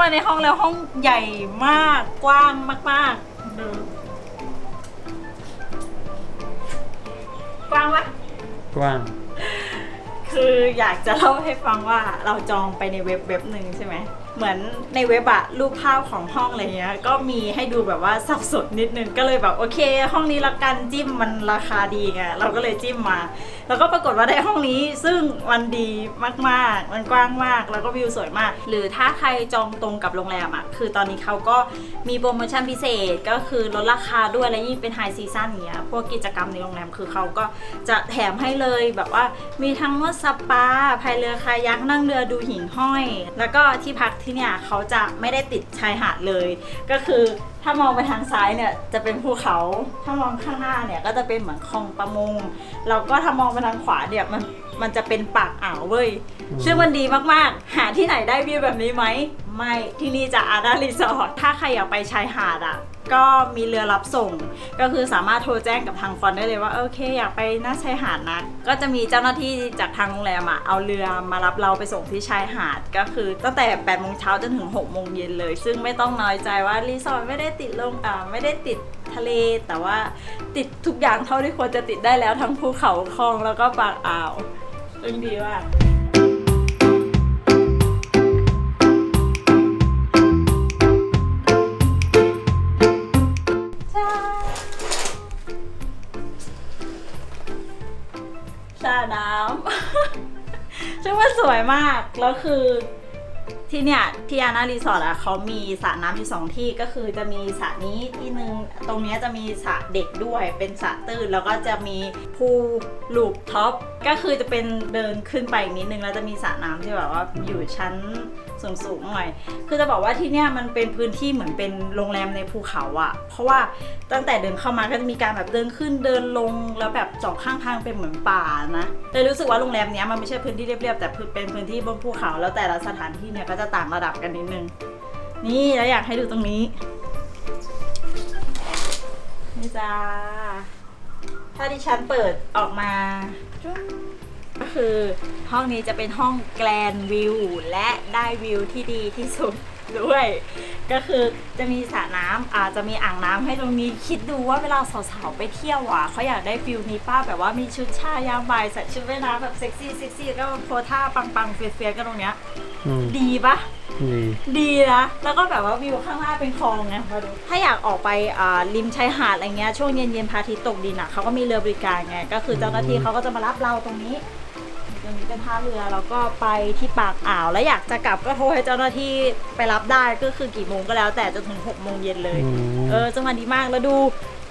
มาในห้องแล้วห้องใหญ่มากกว้างมากๆดูกว้างปะกว้าง คืออยากจะเล่าให้ฟังว่าเราจองไปในเว็บเว็บหนึ่งใช่ไหม เหมือนในเว็บอะรูปภาพของห้องอะไรเงี้ย ก็มีให้ดูแบบว่าสับสนนิดนึง ก็เลยแบบโอเค ห้องนี้ละกันจิ้มมันราคาดีไง เราก็เลยจิ้มมา แล้วก็ปรากฏว่าได้ห้องนี้ ซึ่งมันดีมากๆ มันกว้างมาก แล้วก็วิวสวยมาก หรือถ้าใครจองตรงกับโรงแรมอะคือตอนนี้เขาก็มีโปรโมชั่นพิเศษ ก็คือลดราคาด้วย และยิ่งเป็นไฮซีซั่นเนี้ย พวกกิจกรรมในโรงแรม คือเขาก็จะแถมให้เลยแบบว่ามีทั้งนวดสปาพายเรือคายักนั่งเรือดูหิ่งห้อย แล้วก็ที่พักที่เนี่ยเขาจะไม่ได้ติดชายหาดเลย ก็คือถ้ามองไปทางซ้ายเนี่ยจะเป็นภูเขา ถ้ามองข้างหน้าเนี่ยก็จะเป็นเหมือนคลองประมง แล้วก็ถ้ามองไปทางขวาเนี่ยมันมันจะเป็นปากอ่าวเว้ยอืมซึ่งมันดีมากๆ หาที่ไหนได้วิวแบบนี้ไหม ไม่ ที่นี่จะอาดารีสอร์ท ถ้าใครอยากไปชายหาดอะ ก็มีเรือรับส่ง ก็คือสามารถโทรแจ้งกับทางฟอนได้เลยว่าโอเค อยากไปน้าชายหาดนะก็จะมีเจ้าหน้าที่จากทางโรงแรมอะเอาเรือมารับเราไปส่งที่ชายหาด ก็คือตั้งแต่8โมงเช้าจนถึง6โมงเย็นเลย ซึ่งไม่ต้องน้อยใจว่ารีสอร์ทไม่ได้ติดลงอ่าไม่ได้ติดทะเล แต่ว่าติดทุกอย่างเท่าที่ควรจะติดได้แล้วทั้งภูเขาคลองแล้วก็ปากอ่าวซึ่งดีมาก สวยมาก แล้วคือที่เนี่ยที่อานารีสอร์ทอะเขามีสระน้ำอยู่สองที่ก็คือจะมีสระนี้ที่หนึ่งตรงเนี้ยจะมีสระเด็กด้วย เป็นสระตื้นแล้วก็จะมีพูลลูปท็อปก็คือจะเป็นเดินขึ้นไปอีกนิดนึงแล้วจะมีสระน้ำที่แบบว่าอยู่ชั้นสูงๆหน่อย คือจะบอกว่าที่เนี่ยมันเป็นพื้นที่เหมือนเป็นโรงแรมในภูเขาอะเพราะว่าตั้งแต่เดินเข้ามาก็จะมีการแบบเดินขึ้นเดินลงแล้วแบบสองข้างทางเป็นเหมือนป่านะเลยรู้สึกว่าโรงแรมเนี้ยมันไม่ใช่พื้นที่เรียบๆแต่เป็นพื้นที่บนภูเขา แล้วแต่ละสถานที่เนี่ยก็จะต่างระดับกันนิดนึง นี่แล้วอยากให้ดูตรงนี้นี่จ้าถ้าดิฉันเปิดออกมาจุ๊บ ก็คือห้องนี้จะเป็นห้องแกลนวิวและได้วิวที่ดีที่สุดด้วย ก็คือจะมีสระน้ำอาจจะมีอ่างน้ำให้ตรงนี้คิดดูว่าเวลาสาวๆไปเที่ยวอะเขาอยากได้ฟิลนี้ป้าแบบว่ามีชุดชายามบ่ายใส่ชุดว่ายน้ำแบบเซ็กซี่เซ็กซี่แล้วก็โพสท่าปังๆเฟียๆกันตรงเนี้ยอืมดีปะดีดีนะแล้วก็แบบว่าวิวข้างหน้าเป็นคลองไงมาดูถ้าอยากออกไปอ่าริมชายหาดอะไรเงี้ยช่วงเย็นๆพระอาทิตย์ตกดินอะเขาก็มีเรือบริการไงก็คือเจ้าหน้าที่เขาก็จะมารับเราตรงนี้ ตรงนี้เป็นท่าเรือแล้วก็ไปที่ปากอ่าว แล้วอยากจะกลับก็โทรให้เจ้าหน้าที่ไปรับได้ก็คือกี่โมงก็แล้ว แต่จนถึง6โมงเย็นเลยอืมเออจังหวะดีมากแล้วดู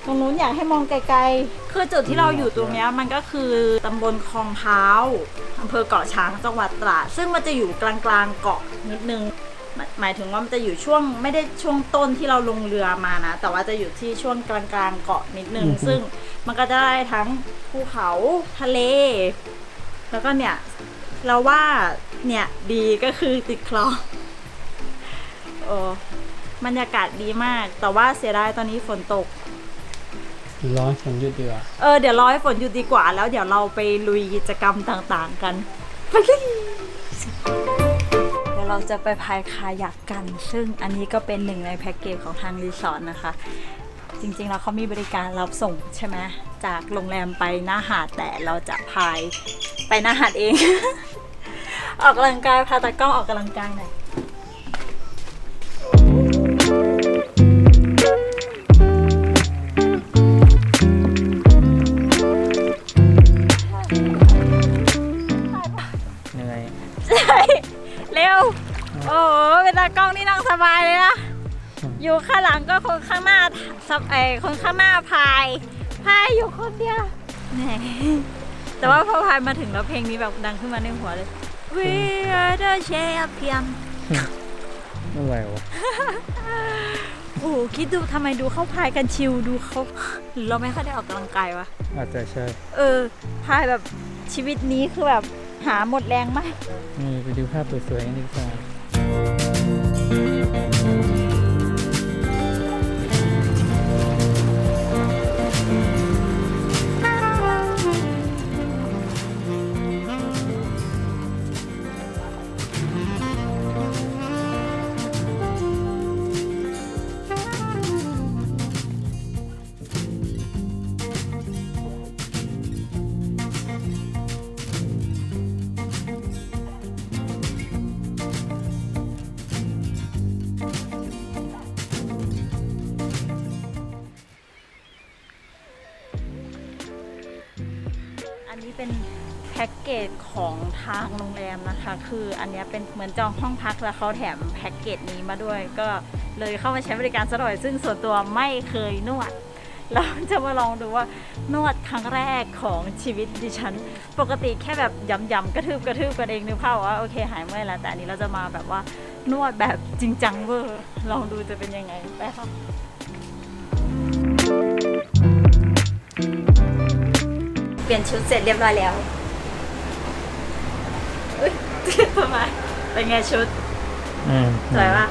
ตรงนู้นอยากให้มองไกลๆ คือจุดที่เราอยู่ตรงเนี้ยมันก็คือตำบลคลองเท้าอำเภอเกาะช้างจังหวัดตราดซึ่งมันจะอยู่กลางๆเกาะนิดนึงหมายหมายถึงว่ามันจะอยู่ช่วงไม่ได้ช่วงต้นที่เราลงเรือมานะ แต่ว่าจะอยู่ที่ช่วงกลางๆเกาะนิดนึงอือฮึซึ่งมันก็จะได้ทั้งภูเขาทะเล แล้วก็เนี่ยเราว่าเนี่ยดีก็คือติดคลองโอ้บรรยากาศดีมาก แต่ว่าเสียดายตอนนี้ฝนตก ร้อนฝนหยุดดีกว่าเออเดี๋ยวรอให้ฝนหยุดดีกว่า แล้วเดี๋ยวเราไปลุยกิจกรรมต่างๆกันไปเลยเดี๋ยวเราจะไปพายคายักกัน ซึ่งอันนี้ก็เป็นหนึ่งในแพ็กเกจของทางรีสอร์ทนะคะ จริงๆแล้วเขามีบริการรับส่งใช่ไหมจากโรงแรมไปหน้าหาดแต่เราจะพาย ไปหน้าหาดเอง ออกกำลังกายพาตากล้องออกกำลังกายหน่อยเหนื่อยใช่เร็ว โอ้โหเวลากล้องนี่นั่งสบายเลยนะ อยู่ข้างหลังก็คนข้างหน้าสับไอคนข้างหน้าพาย พายอยู่คนเดียวแหม แต่ว่าพอพายมาถึงแล้วเพลงนี้แบบดังขึ้นมาในหัวเลย We are the champion ไม่ไหววะโอ้โหคิดดูทำไมดูเขาพายกันชิลดูเขาหรือเราไม่ค่อยได้ออกกำลังกายวะ อาจจะใช่ เออ พายแบบชีวิตนี้คือแบบหาหมดแรงมาก นี่ไปดูภาพสวยๆกันดีกว่า นี่เป็นแพ็กเกจของทางโรงแรมนะคะ คืออันนี้เป็นเหมือนจองห้องพักแล้วเขาแถมแพ็กเกจนี้มาด้วย ก็เลยเข้ามาใช้บริการซะหน่อยซึ่งส่วนตัวไม่เคยนวด เราจะมาลองดูว่านวดครั้งแรกของชีวิตดิฉัน ปกติแค่แบบยำๆกระทืบกระทืบกันเองนึกภาพว่าโอเคหายเมื่อยแล้วแต่อันนี้เราจะมาแบบว่านวดแบบจริงจังเวอร์ลองดูจะเป็นยังไงไปค่ะ ลี่ยนชุดเสร็จเรียบร้อยแล้วอุ๊ยทำไมเป็นไงชุดอ่าสวยปะ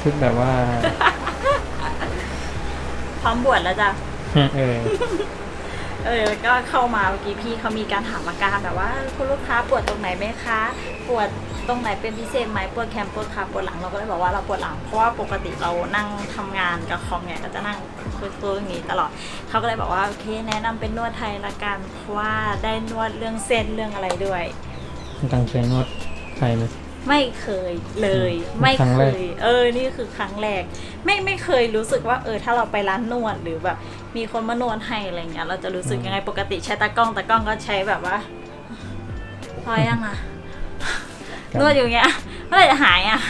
ชุดแบบว่า พร้อมบวชแล้วจ้ะเออเออแล้วก็เข้ามาเมื่อกี้พี่เขามีการถามอาการแบบว่า คุณลูกค้าปวดตรงไหนไหมคะ ปวด ตรงไหนเป็นพิเศษไหมปวดแขนปวดขาปวดหลังเราก็เลยบอกว่าเราปวดหลังเพราะว่าปกติเรานั่งทำงานกับคอมเนี่ยก็จะนั่งคุยๆอย่างนี้ตลอดเขาก็เลยบอกว่าโอเคแนะนำเป็นนวดไทยละกันเพราะว่าได้นวดเรื่องเส้นเรื่องอะไรด้วยตังเคยนวดไทยไหมไม่เคยเลยอืมไม่ครั้งเคแรกยเออนี่คือครั้งแรก ไม่ไม่เคยรู้สึกว่า เออ ถ้าเราไปร้านนวดหรือแบบ มีคนมานวดให้อะไรเงี้ยเราจะรู้สึกยังไงปกติใช้ตากล้องตากล้องก็ใช้แบบว่าพอยังอะ นวดอยู่เงี้ยเมื่อไหร่จะหายอะ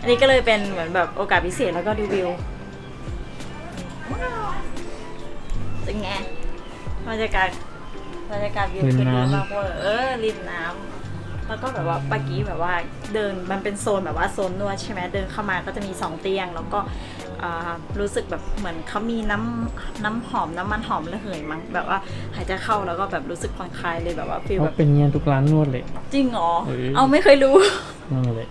อันนี้ก็เลยเป็นเหมือนแบบโอกาสพิเศษแล้วก็รีวิวเป็นไงบรรยากาศบรรยากาศวิวริมคือดีน้ำ มากเวอร์เออริมน้ำแล้วก็แบบว่าปากี้แบบว่าเดินมันเป็นโซนแบบว่าโซนนวดใช่ไหมเดินเข้ามาก็จะมีสองเตียง แล้วก็อ่า รู้สึกแบบเหมือนเขามีน้ำน้ำหอมน้ำมันหอมระเหยมั้งแบบว่าหายใจเข้าแล้วก็แบบรู้สึกผ่อนคลายเลยแบบว่าฟีลเขาแบบเป็นเงี้ยทุกร้านนวดเลย จริงเหรอเออเอาไม่เคยรู้ นั่นเลย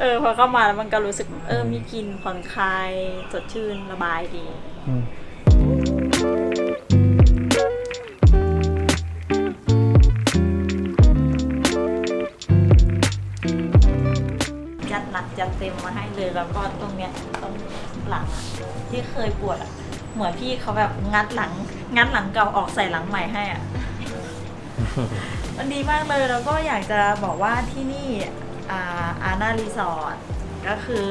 เออพอเข้ามาแล้วมันก็รู้สึกเออมีกลินผ่อนคลายสดชื่นระบายดี อืมจัดหนักจัดเต็มมาให้เลยแล้วก็ตรงเนี้ยตรง หลังอะที่เคยปวดอะเหมือนพี่เขาแบบงัดหลัง งัดหลังเก่าออกใส่หลังใหม่ให้อะมันดีมากเลยแล้วก็อยากจะบอกว่าที่นี่อาอาณารีสอร์ทก็คือ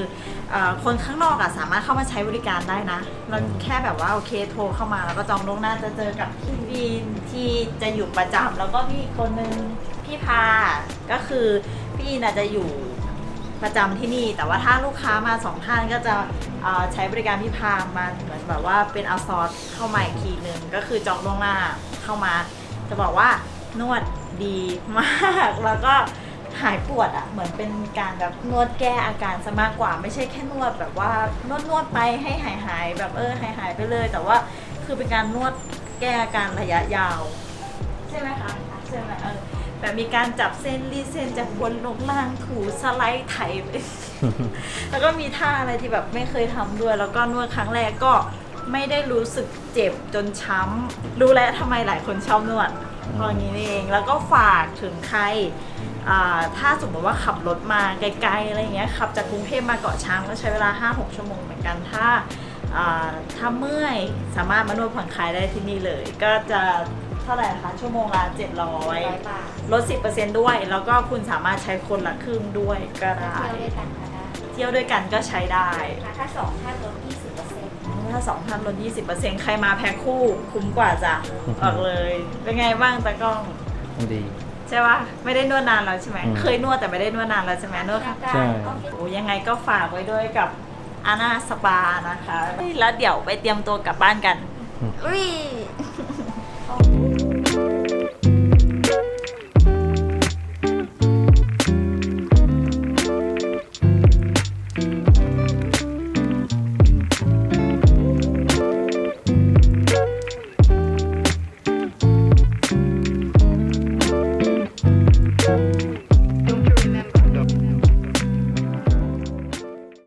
อาคนข้างนอกอะสามารถเข้ามาใช้บริการได้นะเราแค่แบบว่าโอเคโทรเข้ามาแล้วก็จองล่วงหน้าจะเจอกับพี่วีนที่จะอยู่ประจำแล้วก็มีอีกคนนึงพี่พาก็คือพี่น่าจะอยู่ ประจำที่นี่ แต่ว่าถ้าลูกค้ามาสองท่านก็จะใช้บริการพี่พามมาเหมือนแบบว่าเป็นเอาซอร์สเข้ามาอีกทีหนึ่งก็คือจองล่วงหน้าเข้ามา จะบอกว่านวดดีมากแล้วก็หายปวดอะ่ะเหมือนเป็นการแบบนวดแก้อาการซะมากกว่า ไม่ใช่แค่นวดแบบว่านวดนวดไปให้หายหายแบบเออหายหายไปเลย แต่ว่าคือเป็นการนวดแก้อาการระยะยาว ใช่ไหมคะใช่ไหมเออ แบบมีการจับเส้นรีดเส้นจากบนลงล่างถูสไลด์ไถไป แล้วก็มีท่าอะไรที่แบบไม่เคยทำด้วย แล้วก็นวดครั้งแรกก็ไม่ได้รู้สึกเจ็บจนช้ำรู้แล้วทำไมหลายคนชอบนวดเพราะอย่างนี้นี่เอง แล้วก็ฝากถึงใครอ่าถ้าสมมติว่าขับรถมาไกลๆอะไรเงี้ยขับจากกรุงเทพมาเกาะช้างก็ใช้เวลา 5-6 ชั่วโมงเหมือนกันถ้าอ่าถ้าเมื่อยสามารถมานวดผ่อนคลายได้ที่นี่เลย ก็จะ เท่าไหร่นะคะ ชั่วโมงละ700ลด 10%ด้วย แล้วก็คุณสามารถใช้คนละครึ่งด้วยก็ได้ เที่ยวด้วยกันก็ได้เที่ยวด้วยกันก็ใช้ได้ถ้าสองท่านลด20%ถ้าสองท่านลด 20%ใครมาแพ็คคู่คุ้มกว่าจ้ะบอกเลย เป็นไงบ้างตากล้อง ดี ใช่ปะไม่ได้นวดนานแล้วใช่ไหม อืม เคยนวดแต่ไม่ได้นวดนานแล้วใช่ไหมนวดค่ะ ใช่ โอ้ยังไงก็ฝากไว้ด้วยกับอาน่าสปานะคะ แล้วเดี๋ยวไปเตรียมตัวกลับบ้านกันอืมอุ้ย